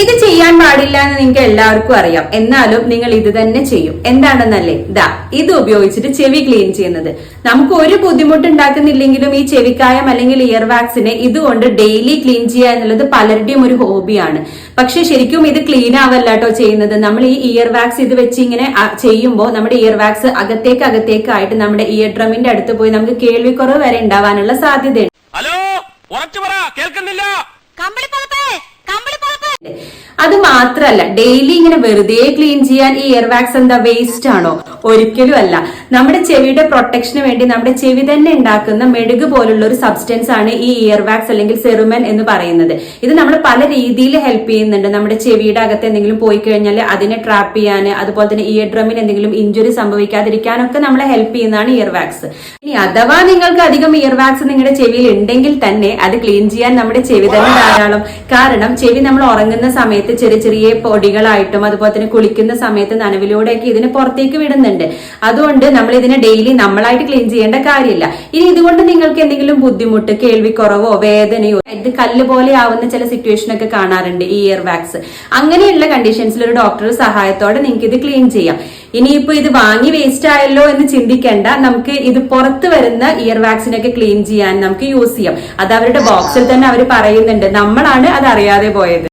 ഇത് ചെയ്യാൻ പാടില്ല എന്ന് നിങ്ങൾക്ക് എല്ലാവർക്കും അറിയാം. എന്നാലും നിങ്ങൾ ഇത് തന്നെ ചെയ്യും. എന്താണെന്നല്ലേ? ദാ ഇത് ഉപയോഗിച്ചിട്ട് ചെവി ക്ലീൻ ചെയ്യുന്നത്. നമുക്ക് ഒരു ബുദ്ധിമുട്ട് ഉണ്ടാക്കുന്നില്ലെങ്കിലും ഈ ചെവിക്കായം അല്ലെങ്കിൽ ഇയർ വാക്സിനെ ഇതുകൊണ്ട് ഡെയിലി ക്ലീൻ ചെയ്യുക എന്നുള്ളത് പലരുടെയും ഒരു ഹോബിയാണ് പക്ഷെ ശരിക്കും ഇത് ക്ലീൻ ആവല്ല കേട്ടോ ചെയ്യുന്നത്. നമ്മൾ ഈ ഇയർ വാക്സ് ഇത് വെച്ച് ഇങ്ങനെ ചെയ്യുമ്പോൾ നമ്മുടെ ഇയർ വാക്സ് അകത്തേക്ക് അകത്തേക്കായിട്ട് നമ്മുടെ ഇയർ ഡ്രമ്മിന്റെ അടുത്ത് പോയി നമുക്ക് കേൾവിക്കുറവ് വരെ ഉണ്ടാവാനുള്ള സാധ്യതയുണ്ട്. ഹലോ കേൾക്കുന്നില്ല. അത് മാത്രല്ല ഡെയിലി ഇങ്ങനെ വെറുതെ ക്ലീൻ ചെയ്യാൻ ഈ ഇയർ വാക്സ് എന്താ വേസ്റ്റ് ആണോ? ഒരിക്കലും അല്ല. നമ്മുടെ ചെവിയുടെ പ്രൊട്ടക്ഷന് വേണ്ടി നമ്മുടെ ചെവി തന്നെ ഉണ്ടാക്കുന്ന മെഴുക് പോലുള്ള ഒരു സബ്സ്റ്റൻസ് ആണ് ഈ ഇയർ വാക്സ് അല്ലെങ്കിൽ സെറുമൻ എന്ന് പറയുന്നത്. ഇത് നമ്മൾ പല രീതിയിൽ ഹെൽപ്പ് ചെയ്യുന്നുണ്ട്. നമ്മുടെ ചെവിയുടെ അകത്ത് എന്തെങ്കിലും പോയി കഴിഞ്ഞാൽ അതിനെ ട്രാപ്പ് ചെയ്യാൻ അതുപോലെ തന്നെ ഇയർ ഡ്രമ്മിന് എന്തെങ്കിലും ഇഞ്ചുറി സംഭവിക്കാതിരിക്കാനൊക്കെ നമ്മളെ ഹെൽപ്പ് ചെയ്യുന്നതാണ് ഇയർ വാക്സ് ഇനി അഥവാ നിങ്ങൾക്ക് അധികം ഇയർ വാക്സ് നിങ്ങളുടെ ചെവിയിൽ ഉണ്ടെങ്കിൽ തന്നെ അത് ക്ലീൻ ചെയ്യാൻ നമ്മുടെ ചെവി തന്നെ ധാരാളം. കാരണം ചെവി നമ്മൾ ഉറങ്ങുന്ന സമയത്ത് ചെറിയ ചെറിയ പൊടികളായിട്ടും അതുപോലെ തന്നെ കുളിക്കുന്ന സമയത്ത് നനവിലൂടെയൊക്കെ ഇതിനെ പുറത്തേക്ക് വിടുന്നുണ്ട്. അതുകൊണ്ട് നമ്മൾ ഇതിനെ ഡെയിലി നമ്മളായിട്ട് ക്ലീൻ ചെയ്യേണ്ട കാര്യമില്ല. ഇനി ഇതുകൊണ്ട് നിങ്ങൾക്ക് എന്തെങ്കിലും ബുദ്ധിമുട്ട് കേൾവിക്കുറവോ വേദനയോ ഇത് കല്ല് പോലെ ആവുന്ന ചില സിറ്റുവേഷൻ ഒക്കെ കാണാറുണ്ട് ഈ ഇയർ വാക്സ് അങ്ങനെയുള്ള കണ്ടീഷൻസിൽ ഒരു ഡോക്ടറുടെ സഹായത്തോടെ നിങ്ങൾക്ക് ഇത് ക്ലീൻ ചെയ്യാം. ഇനിയിപ്പോ ഇത് വാങ്ങി വേസ്റ്റ് ആയല്ലോ എന്ന് ചിന്തിക്കേണ്ട. നമുക്ക് ഇത് പുറത്ത് വരുന്ന ഇയർ വാക്സിനൊക്കെ ക്ലീൻ ചെയ്യാൻ നമുക്ക് യൂസ് ചെയ്യാം. അത് അവരുടെ ബോക്സിൽ തന്നെ അവർ പറയുന്നുണ്ട്. നമ്മളാണ് അത് അറിയാതെ പോയത്.